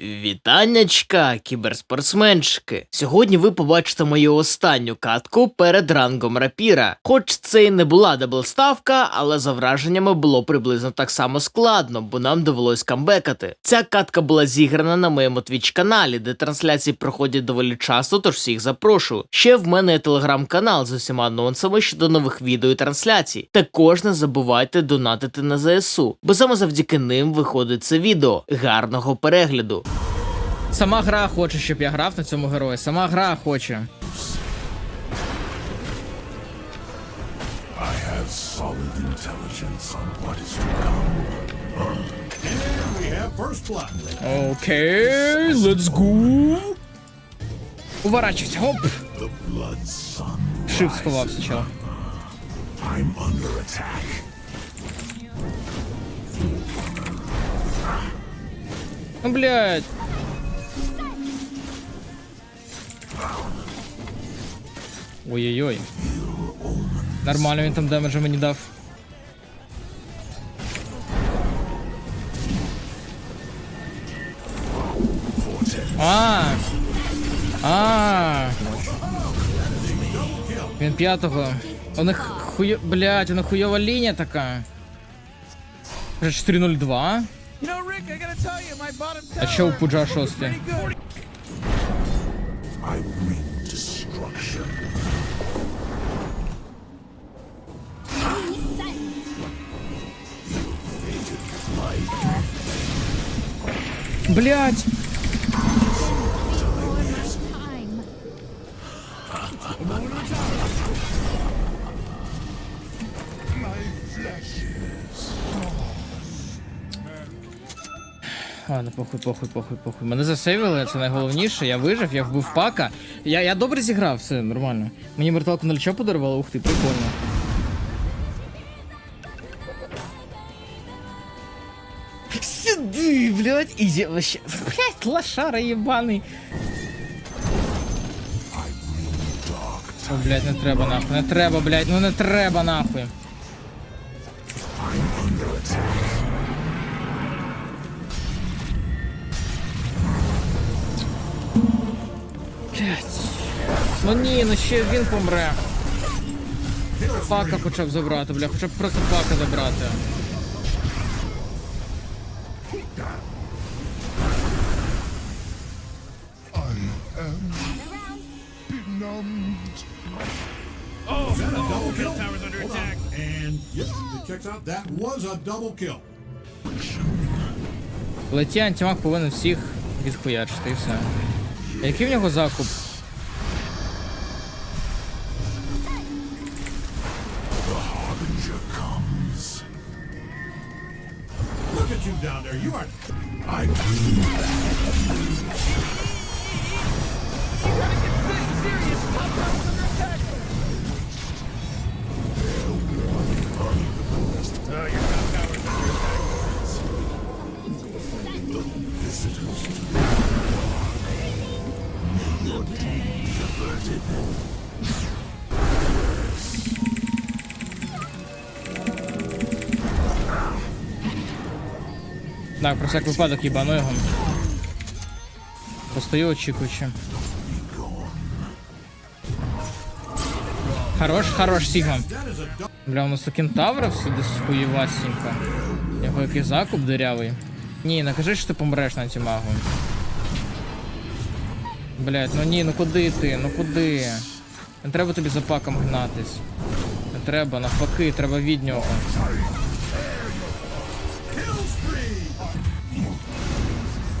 Вітаннячка, кіберспортсменчики! Сьогодні ви побачите мою останню катку перед рангом рапіра. Хоч це і не була даблставка, але за враженнями було приблизно так само складно, бо нам довелось камбекати. Ця катка була зіграна на моєму твіч каналі, де трансляції проходять доволі часто, тож всіх запрошую. Ще в мене є телеграм-канал з усіма анонсами щодо нових відео і трансляцій. Також не забувайте донатити на ЗСУ, бо саме завдяки ним виходить це відео. Гарного перегляду! Сама гра хоче, щоб я грав на цьому герої. Сама гра хоче. I have solid intelligence on what is to come. We have first blood. Окей, let's go. Уворачуйся, оп. The blood sun. Шип сховався, чел. I'm under attack. Ну, блядь. Ой-ой-ой. Нормально він там демеджа не дав. А! А! Він п'ятого. У них хуй... Блять, у них хуйова лінія така. Вже 4.02. А що у Пуджа 6? Блять! Ладно, похуй, похуй, похуй, похуй. Мене засейвили, це найголовніше. Я вижив, я вбив пака. Я, я добре зіграв, все нормально. Мені мерталку на чого подарували, ух ти, прикольно. Сюди, блядь, вообще, блядь, лошара єбаний. О, блядь, не треба нахуй, не треба, блядь, ну не треба нахуй. Ну ні, ну ще він помре. Пака почав забрати, бля, хоча б просто пака забрати. And yep, it checks out. That was a double kill. Леті антимаг повинен всіх відхуячити і все. А Який в нього закуп? Look at you down there. You are I Так, про всяк випадок їбану його. Постою очікуючи. Хорош, хорош, Сігма. Бля, у нас у кентавра все десь хуєвасенько. Його який закуп дирявий. Ні, не кажи, що ти помреш на антимагу. Блять, ну ні, ну куди ти? Ну куди? Не треба тобі за паком гнатись. Не треба, навпаки, треба від нього.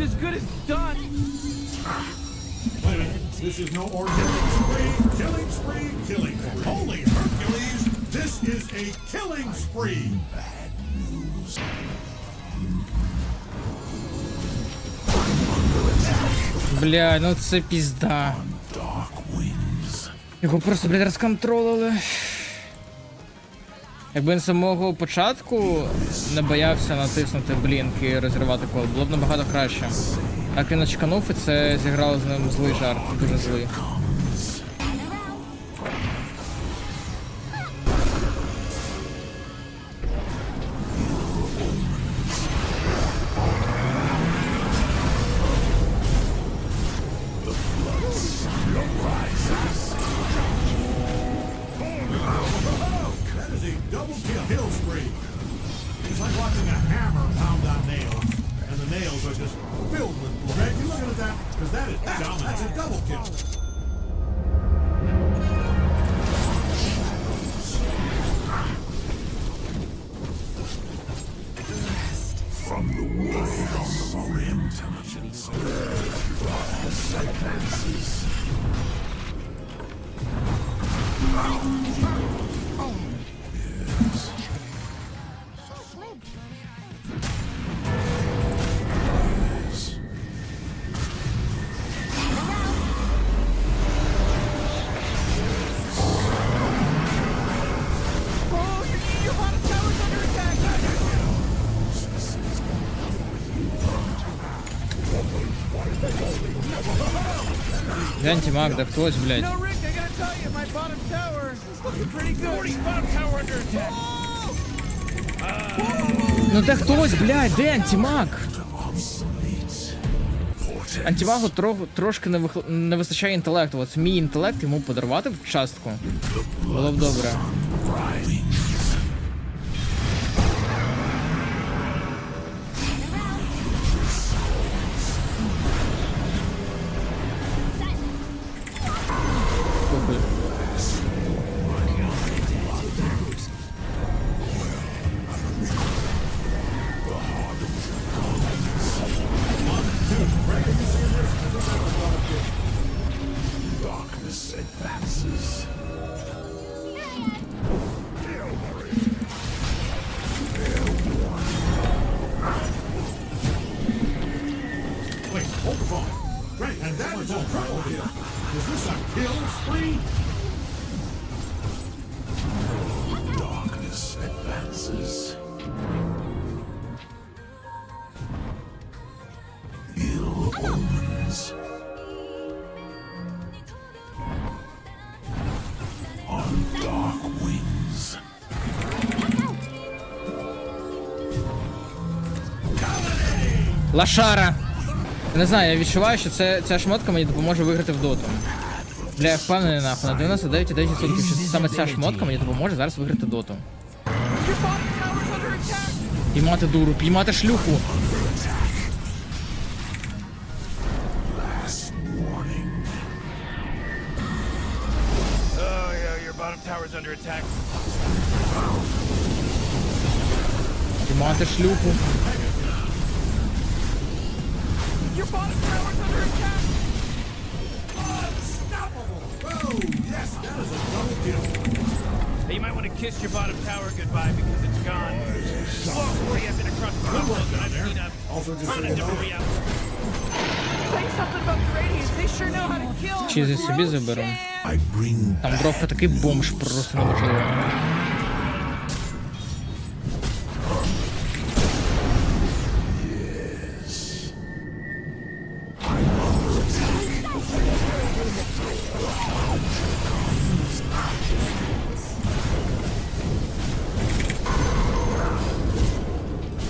as good as done. Wait a minute. This is no ordinary spree. Killing spree. Killing. Holy Hercules! This is a killing spree. Bad news. Бля, ну це winds. Його просто, блядь, розконтролили. Якби він з самого початку не боявся натиснути блінк і розірвати кол, було б набагато краще. Так він очканув і це зіграло з ним злий жарт, дуже злий. That is a double kill kill spree. It's like watching a hammer pound on nails, and the nails are just filled with blood. Greg, you looking at that? Because that is dominant. That's a double kill. From the world of our intelligence. Advances. Morty's bottom tower under attack. Ну де хтось, блядь, де антимаг? Антимагу тро, трошки не, вих... не вистачає інтелекту. От мій інтелект йому подарувати в частку. Було б добре. Лашара! Не знаю, я відчуваю, що це, ця шмотка мені допоможе виграти в доту. Бля, я впевнений нахуй, на 99,9%, що саме ця шмотка мені допоможе зараз виграти доту. Піймати дуру, піймати шлюху. Warning. Oh, bottom tower's under attack. Unstoppable! Oh, yes, that is a double kill. Hey, you might want to kiss your bottom tower goodbye because it's gone. Whoa, Morty, I've been across the world and I've seen a Also, just ton of you different know, reality. Something about the radiant, they sure know how to kill. За собі заберу. Там бровка такий бомж, просто неможливо.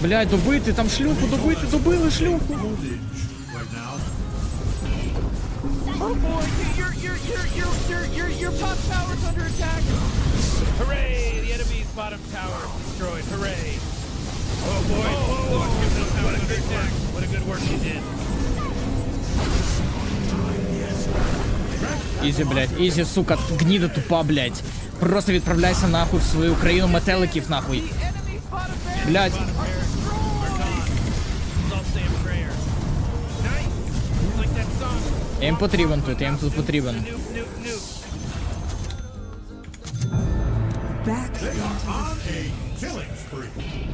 Блядь, добити, там шлюху, добити, добили шлюху. Oh! Oh! Oh, oh. Просто відправляйся нахуй в свою країну метеликів, нахуй. Блядь. Я їм потрібен тут, я їм тут потрібен. Nuke, nuke, nuke. On a killing spree.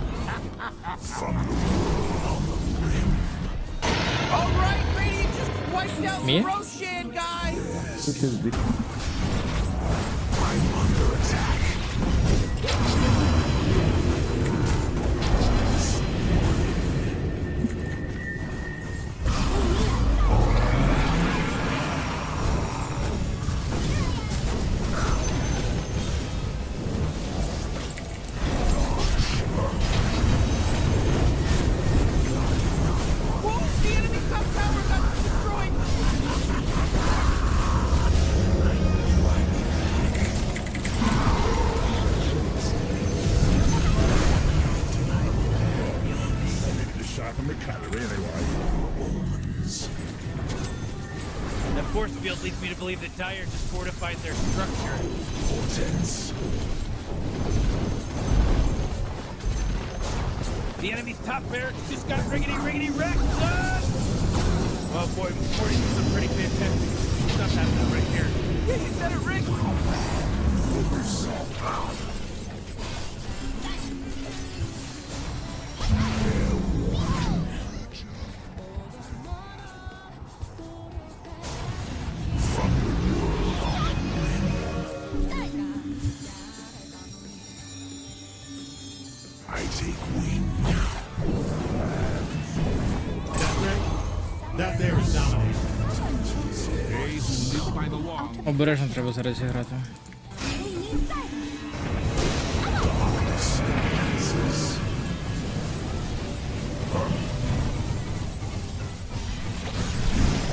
Force field leads me to believe that Dyer just fortified their structure. Portents. The enemy's top barracks just got riggedy riggedy wrecked! Oh boy, Morty did some pretty fantastic Обережно треба зараз зіграти.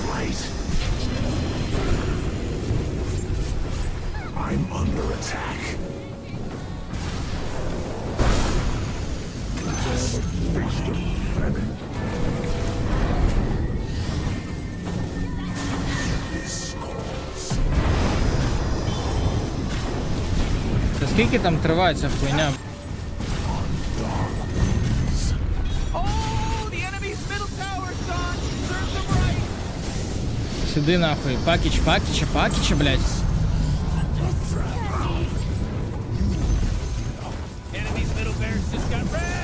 Right. I'm under attack. Скільки там триває ця хуйня? Oh! Сюди нахуй. Пакіч, пакіча, пакіча, блядь. Just got! Oh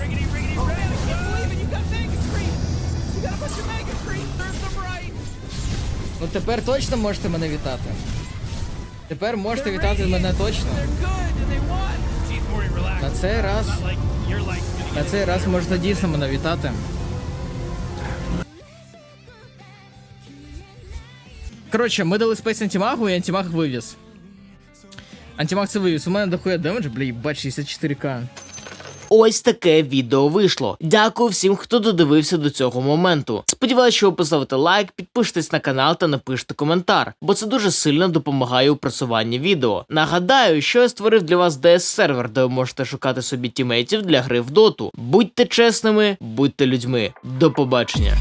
riggedy riggedy Oh, wrecked, I can't believe it! You got Mega Creep! Ну тепер точно можете мене вітати. Тепер можете вітати мене точно. На цей раз, на цей раз можете дійсно мене вітати. Коротше, ми дали спейс антимагу і антимаг вивіз. Антимаг це вивіз. У мене дохуя демеджа, бля, їбать, 64к. Ось таке відео вийшло. Дякую всім, хто додивився до цього моменту. Сподіваюсь, що ви поставите лайк, підпишитесь на канал та напишете коментар, бо це дуже сильно допомагає у просуванні відео. Нагадаю, що я створив для вас DS сервер, де ви можете шукати собі тімейтів для гри в доту. Будьте чесними, будьте людьми. До побачення.